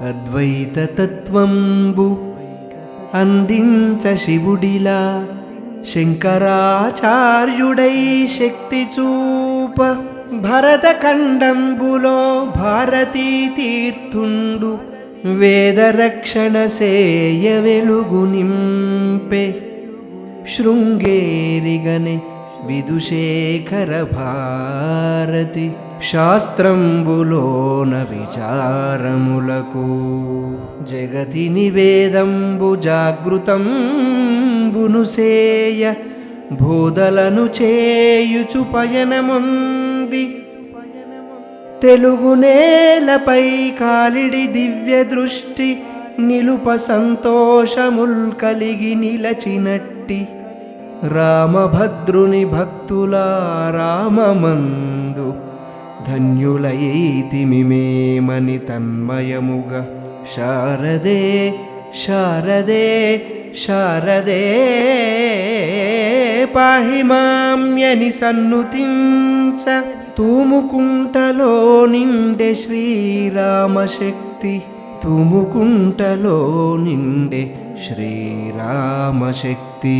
అద్వైతతత్వంబు అందించ శివుడిలా శంకరాచార్యుడై శక్తి చూప భరతఖండంబులో భారతీ తీర్థుండు వేదరక్షణ సేయ వెలుగు నింపే శృంగేరిగనే విదుశేఖర భారతి శాస్త్రంబులోన విచారములకు జగతి నివేదంబు జాగృతం బునుసేయ బోధలను చేయుచు పయనముంది. తెలుగు నేలపై కాలిడి దివ్య దృష్టి నిలుప సంతోషముల్ కలిగి నిలచినట్టి. రామభద్రుని భక్తుల రామమందు ధన్యులైతిమిమేమని తన్మయముగా. శారదే శారదే శారదే పాహి మామ్యని సన్నుతించ. తూముకుంటలో నిండే శ్రీరామశక్తి తుముకుంటలో నిండే శ్రీరామశక్తి.